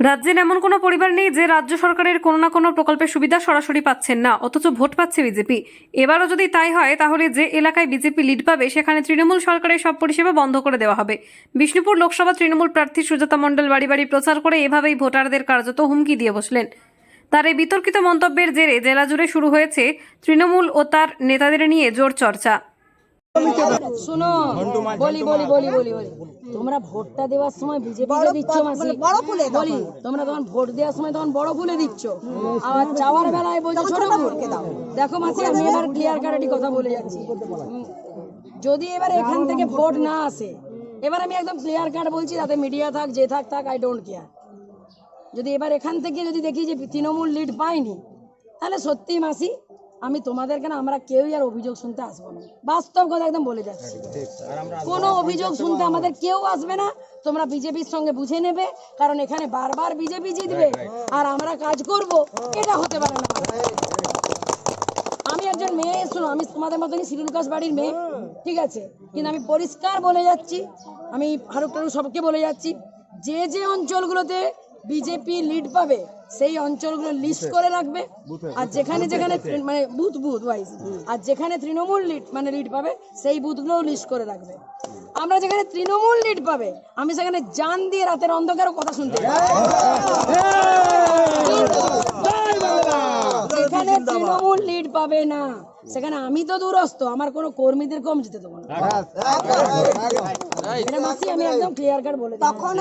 রাজ্যের এমন কোনো পরিবার নেই যে রাজ্য সরকারের কোনো না কোনো প্রকল্পের সুবিধা সরাসরি পাচ্ছেন না, অথচ ভোট পাচ্ছে বিজেপি। এবারও যদি তাই হয়, তাহলে যে এলাকায় বিজেপি লিড পাবে, সেখানে তৃণমূল সরকারের সব পরিষেবা বন্ধ করে দেওয়া হবে। বিষ্ণুপুর লোকসভা তৃণমূল প্রার্থী সুজাতা মণ্ডল বাড়ি বাড়ি প্রচার করে এভাবেই ভোটারদের কার্যত হুমকি দিয়ে বসলেন। তার এই বিতর্কিত মন্তব্যের জেরে জেলা জুড়ে শুরু হয়েছে তৃণমূল ও তার নেতাদের নিয়ে জোর চর্চা। শুনো বলি বলি বলি বলি বলি। তোমরা ভোটটা দেওয়ার সময় বিজেপি দিচ্ছ মাসি? বলি তোমরা তখন ভোট দেওয়ার সময় তখন বড় ফুলে দিচ্ছ। আবার চাওয়ার বেলায় বলছো ছোট ফুল। দেখো মাসি আমি এবার ক্লিয়ার কারেটি কথা বলে যাচ্ছি। যদি এবার এখান থেকে ভোট না আসে এবার আমি একদম ক্লিয়ার কাট বলছি তাতে মিডিয়া থাক যে থাক থাক আই ডোন্ট কেয়ার যদি এবার এখান থেকে যদি দেখি যে তৃণমূল লিড পাইনি তাহলে সত্যি মাসি আমি তোমাদেরকে না আমরা কেউই আর অভিযোগ শুনতে আসব না? বাস্তব কথা একদম বলে যাচ্ছি। কোনো অভিযোগ শুনতে আমাদের কেউ আসবে না। তোমরা বিজেপির সঙ্গে বুঝে নেবে কারণ এখানে বারবার বিজেপি জিতবে। আর আমরা কাজ করব এটা হতে পারে না। আমি একজন মেয়ে শোনো আমি তোমাদের মতনই শিরুলকাশ বাড়ির মেয়ে ঠিক আছে? কিন্তু আমি পরিষ্কার বলে যাচ্ছি আমি ফারুক টারুক সবকে বলে যাচ্ছি যে যে অঞ্চলগুলোতে বিজেপি লিড পাবে সেই অঞ্চলগুলো লিস্ট করে রাখবে। আর যেখানে যেখানে মানে বুথ বুথ ওয়াইজ আর যেখানে তৃণমূল লিড মানে লিড পাবে সেই বুথগুলো লিস্ট করে রাখবে। আমরা যেখানে তৃণমূল লিড পাবে আমি সেখানে জান দিয়ে রাতের অন্ধকারও কথা শুনতে। যেখানে তৃণমূল লিড পাবে না সেখানে আমি তো দূরস্থ আমার কোনো কর্মীদের কম যেতে দেবো না। আমি একদম ক্লিয়ার কাট বলে তখন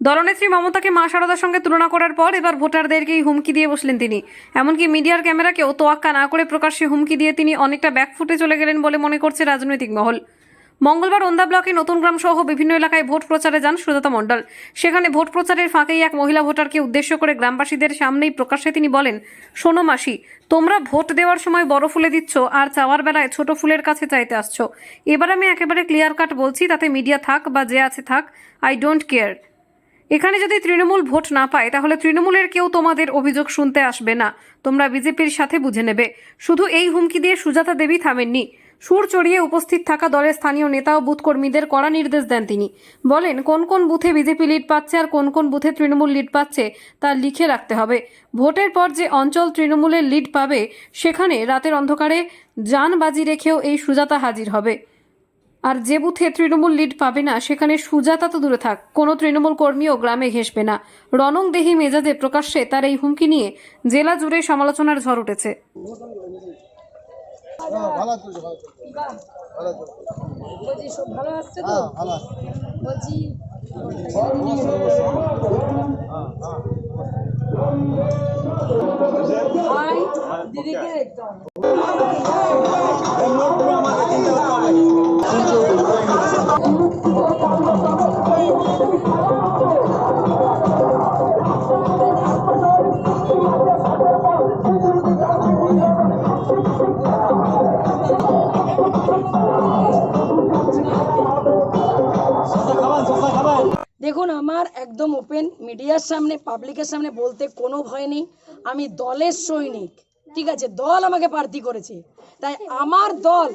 দলনেত্রী মমতাকে মা শারদার সঙ্গে তুলনা করার পর এবার ভোটারদেরকেই হুমকি দিয়ে বসলেন তিনি। এমনকি মিডিয়ার ক্যামেরাকেও তোয়াক্কা না করে প্রকাশ্যে হুমকি দিয়ে তিনি অনেকটা ব্যাকফুটে চলে গেলেন বলে মনে করছে রাজনৈতিক মহল। মঙ্গলবার ওন্দা ব্লকে নতুন গ্রাম সহ বিভিন্ন এলাকায় ভোট প্রচারে যান সুজাতা মণ্ডল। সেখানে ভোট প্রচারের ফাঁকেই এক মহিলা ভোটারকে উদ্দেশ্য করে গ্রামবাসীদের সামনেই প্রকাশ্যে তিনি বলেন, শোনো মাসি, তোমরা ভোট দেওয়ার সময় বড় ফুলে দিচ্ছ, আর চাওয়ার বেলায় ছোট ফুলের কাছে চাইতে আসছো। এবার আমি একেবারে ক্লিয়ার কাট বলছি, তাতে মিডিয়া থাক বা যে আছে থাক আই ডোন্ট কেয়ার এখানে যদি তৃণমূল ভোট না পায়, তাহলে তৃণমূলের কেউ তোমাদের অভিযোগ শুনতে আসবে না। তোমরা বিজেপির সাথে বুঝে নেবে। শুধু এই হুমকি দিয়ে সুজাতা দেবী থামেননি। সুর চড়িয়ে উপস্থিত থাকা দলের স্থানীয় নেতা ও বুথ কর্মীদের কড়া নির্দেশ দেন তিনি। বলেন, কোন কোন বুথে বিজেপি লিড পাচ্ছে আর কোন কোন বুথে তৃণমূল লিড পাচ্ছে, তা লিখে রাখতে হবে। ভোটের পর যে অঞ্চল তৃণমূলের লিড পাবে, সেখানে রাতের অন্ধকারে যান বাজি রেখেও এই সুজাতা হাজির হবে। আর যে বুথে তৃণমূল লিড পাবে না সেখানে সুজাতা তো দূরে থাক কোনো তৃণমূল কর্মীও গ্রামে ঘেসবে না। রনং দেহি মেজাজে প্রকাশ্যে তার এই হুমকি নিয়ে জেলা জুড়ে সমালোচনার ঝড় উঠেছে। ভাই দিদিকে দেখুন, আমার একদম ওপেন মিডিয়ার সামনে পাবলিকের সামনে বলতে কোনো ভয় নেই। আমি দলের সৈনিক, ঠিক আছে? দল আমাকে প্রার্থী করেছে। তাই আমার দল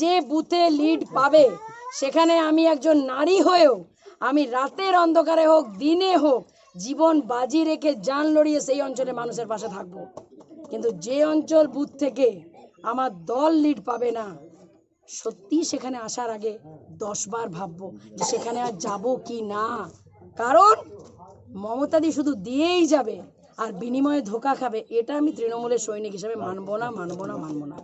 যে বুথে লিড পাবে সেখানে আমি একজন নারী হয়েও, আমি রাতের অন্ধকারে হোক, দিনে হোক, জীবন বাজি রেখে যান লড়িয়ে সেই অঞ্চলে মানুষের পাশে থাকব। কিন্তু যে অঞ্চল বুথ থেকে আমার দল লিড পাবে না, সত্যি সেখানে আসার আগে দশবার ভাববো যে সেখানে আর যাব কি না। কারণ মমতাদি শুধু দিয়েই যাবে আর বিনিময়ে ধোকা খাবে, এটা আমি তৃণমূলের সৈনিক হিসেবে মানবো না মানবো না মানবো না।